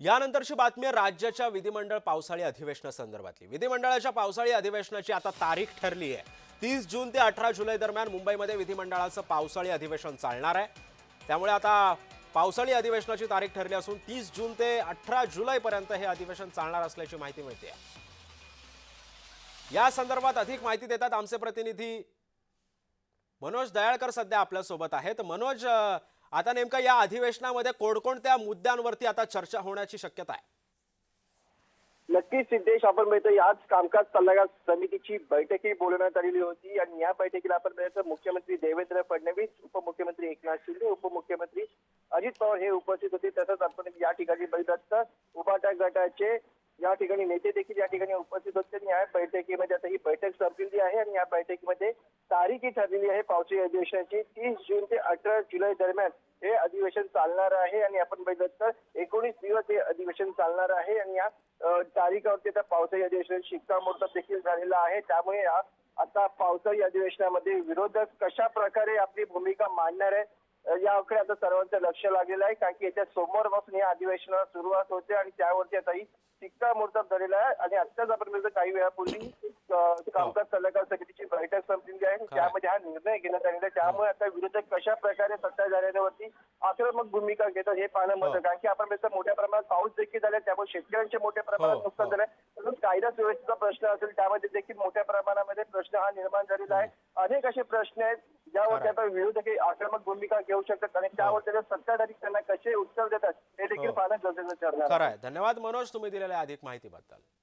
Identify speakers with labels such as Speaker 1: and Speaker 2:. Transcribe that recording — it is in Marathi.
Speaker 1: यानंतरची बातमी राज्याच्या विधिमंडळ पावसाळी अधिवेशनासंदर्भातली विधिमंडळाच्या पावसाळी अधिवेशनाची आता तारीख ठरली आहे. तीस जून ते अठरा जुलै दरम्यान मुंबईमध्ये विधिमंडळाचं पावसाळी अधिवेशन चालणार आहे. त्यामुळे आता पावसाळी अधिवेशनाची तारीख ठरली असून तीस जून ते अठरा जुलैपर्यंत हे अधिवेशन चालणार असल्याची माहिती मिळते. या संदर्भात अधिक माहिती देतात आमचे प्रतिनिधी मनोज दयाळकर सध्या आपल्यासोबत आहेत. मनोज आता नेमका या अधिवेशनामध्ये कोणकोणत्या मुद्द्यांवरती आता चर्चा होण्याची शक्यता आहे?
Speaker 2: नक्कीच सिद्धेश आपण मिळतो याच कामकाज सल्लागार समितीची बैठकही बोलवण्यात आलेली होती. आणि या बैठकीला आपण मिळतो मुख्यमंत्री देवेंद्र फडणवीस उपमुख्यमंत्री एकनाथ शिंदे उपमुख्यमंत्री अजित पवार हे उपस्थित होते. तसंच आपण या ठिकाणी बघितलं तर उभाटा गटाचे या ठिकाणी नेते देखील या ठिकाणी उपस्थित होते. आणि या बैठकीमध्ये आता ही बैठक संपलेली आहे. आणि या बैठकीमध्ये तारीखही ठरलेली आहे पावसाळी अधिवेशनाची. तीस जून ते अठरा जुलै दरम्यान हे अधिवेशन चालणार आहे आणि आपण बघितलं तर एकोणीस दिवस हे अधिवेशन चालणार आहे आणि या तारीखावरती आता पावसाळी अधिवेशन शिक्कामोर्तब देखील झालेला आहे. त्यामुळे आता पावसाळी अधिवेशनामध्ये विरोधक कशा प्रकारे आपली भूमिका मांडणार आहे याकडे आता सर्वांचं लक्ष लागलेलं आहे. कारण की येत्या सोमवारपासून या अधिवेशनाला सुरुवात होते आणि त्यावरती आता ही शिक्कामोर्तब झालेला आहे. आणि आत्ताच आपण काही वेळापूर्वी कामकाज सल्लागार समितीची बैठक संपलेली आहे त्यामध्ये हा निर्णय घेण्यात आलेला आहे. त्यामुळे आता विरोधक कशा प्रकारे सत्ताधाऱ्यांवरती आक्रमक भूमिका घेतात हे पाहणं
Speaker 1: हो.
Speaker 2: महत्त्वाचं कारण की आपण मोठ्या प्रमाणात पाऊस देखील झाला त्यामुळे शेतकऱ्यांचे मोठ्या प्रमाणात
Speaker 1: हो,
Speaker 2: नुकसान
Speaker 1: हो.
Speaker 2: झालंय. तसंच कायदा सुव्यवस्थेचा प्रश्न असेल त्यामध्ये देखील मोठ्या प्रमाणामध्ये प्रश्न हा निर्माण झालेला आहे. अनेक असे प्रश्न आहेत ज्यावरती. आता विरोधक आक्रमक भूमिका घेऊ शकतात आणि त्यावर त्याच्या सत्ताधारी त्यांना कसे उत्तर देतात हे देखील. पाहणं गरजेचं ठरणार
Speaker 1: धन्यवाद मनोज. तुम्ही दिलेल्या अधिक माहितीबद्दल.